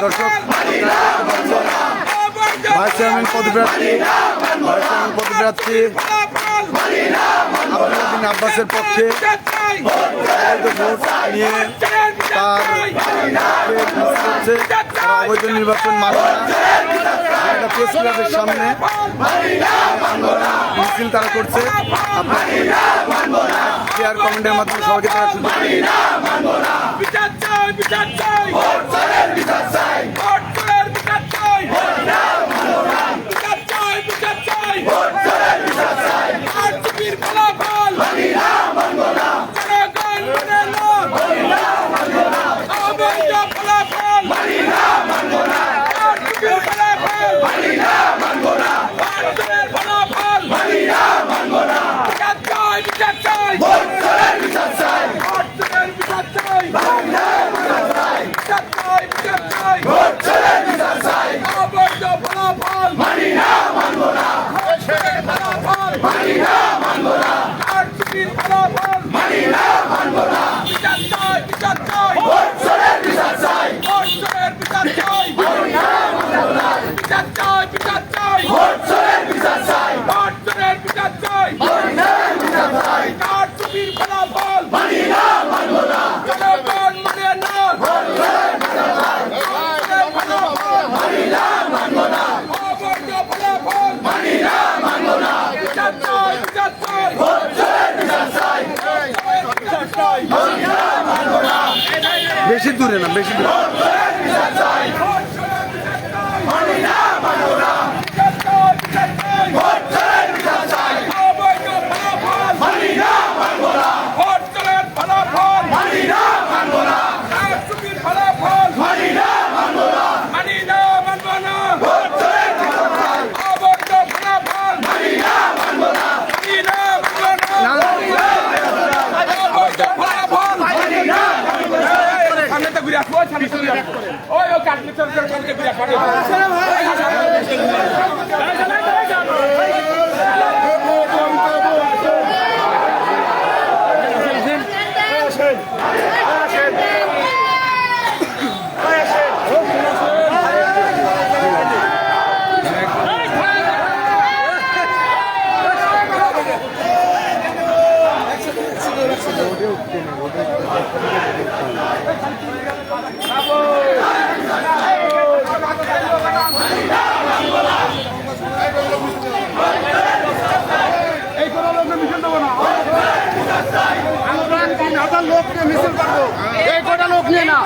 দর্শক vice chairman vice chairman পদপ্রার্থী আবদুল্লাদিন আব্বাসের পক্ষে ভোট নিয়ে তার অবৈধ নির্বাচন মানে একটা প্রেস ক্লাবের সামনে মিছিল তারা করছে শেয়ার কমেন্টের মাধ্যমে সবাইকে তারা সুযোগ Sasa দূরে না বেশি দূরে। ওই ও কাটলি তোর কালকে বিরাট এই কটা লোক নিয়ে না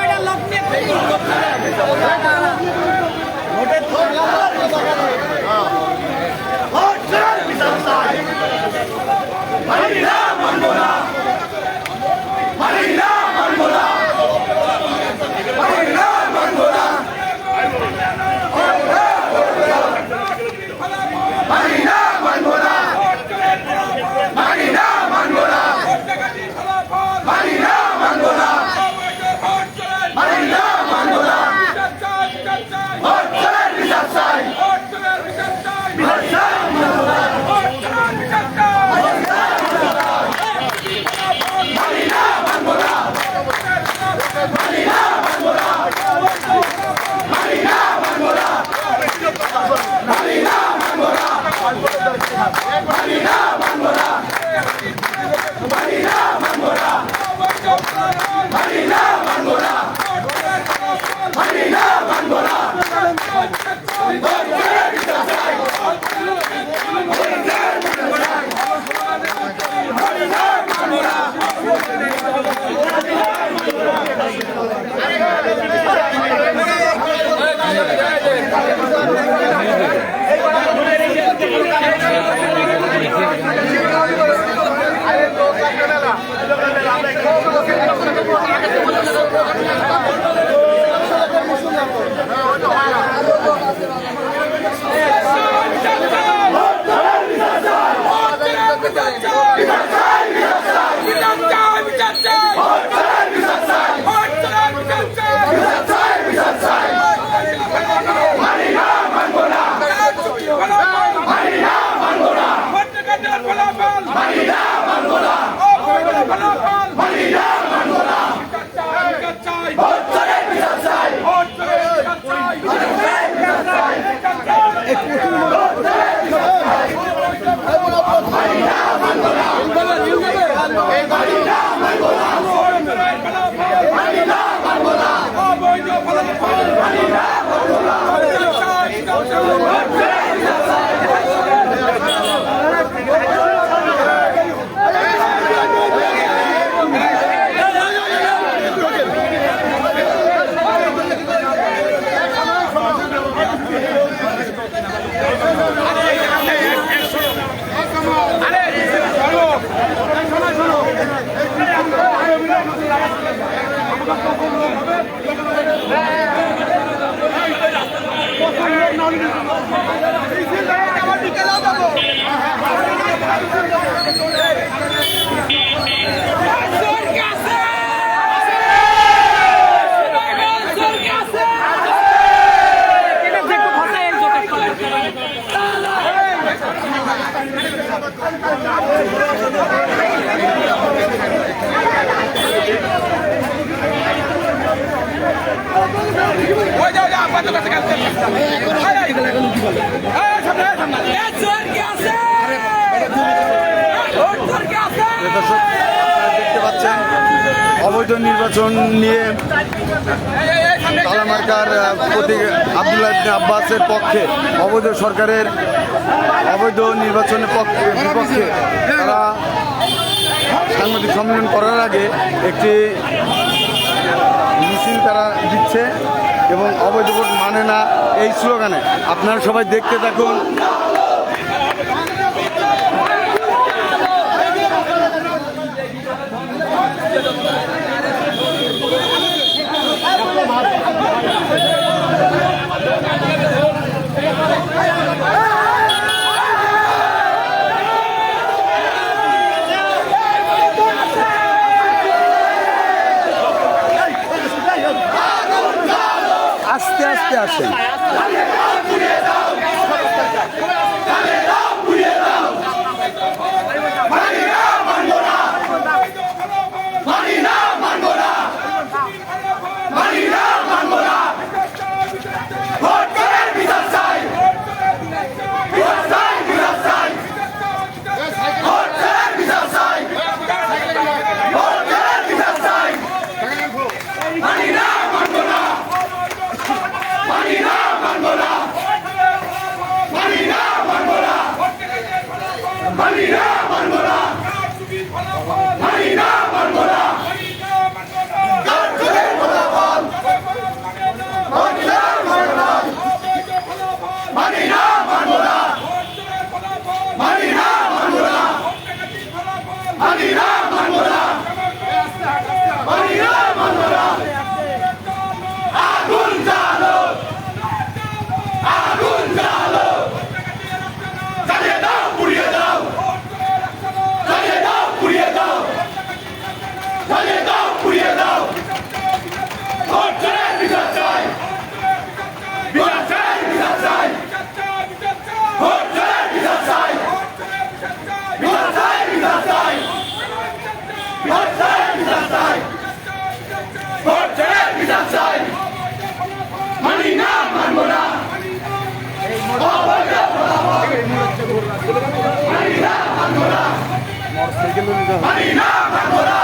我叫你 অবৈধ নির্বাচন নিয়ে তালামার্কার প্রতীক আবদুল্লাহ আব্বাসের পক্ষে, অবৈধ সরকারের অবৈধ নির্বাচনের পক্ষে, বিপক্ষে তারা সাংবাদিক সম্মেলন করার আগে একটি মিছিল তারা দিচ্ছে এবং অবৈধ ভোট মানে না এই স্লোগানে। আপনারা সবাই দেখতে থাকুন। আস্তে আস্তে আসেন। এর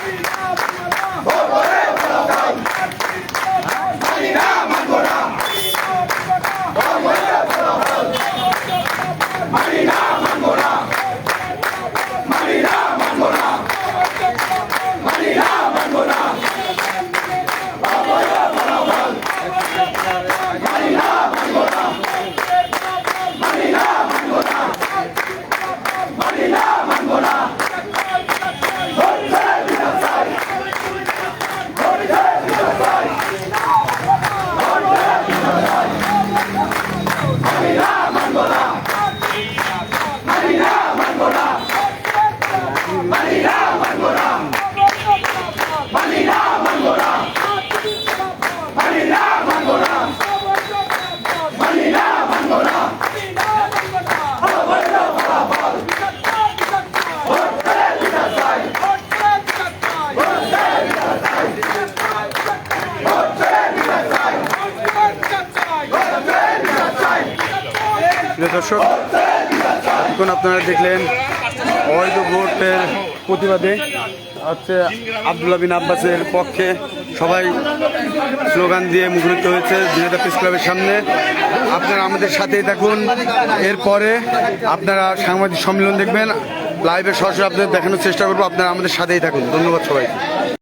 প্রিয় দর্শক এখন আপনারা দেখলেন অবৈধ ভোটের প্রতিবাদে হচ্ছে আবদুল্লা বিন আব্বাসের পক্ষে সবাই স্লোগান দিয়ে মুখরিত হয়েছে বিজেতা প্রেস ক্লাবের সামনে। আপনারা আমাদের সাথেই থাকুন। এরপরে আপনারা সাংবাদিক সম্মেলন দেখবেন। লাইভে সরাসরি আপনাদের দেখানোর চেষ্টা করব। আপনারা আমাদের সাথেই থাকুন। ধন্যবাদ সবাইকে।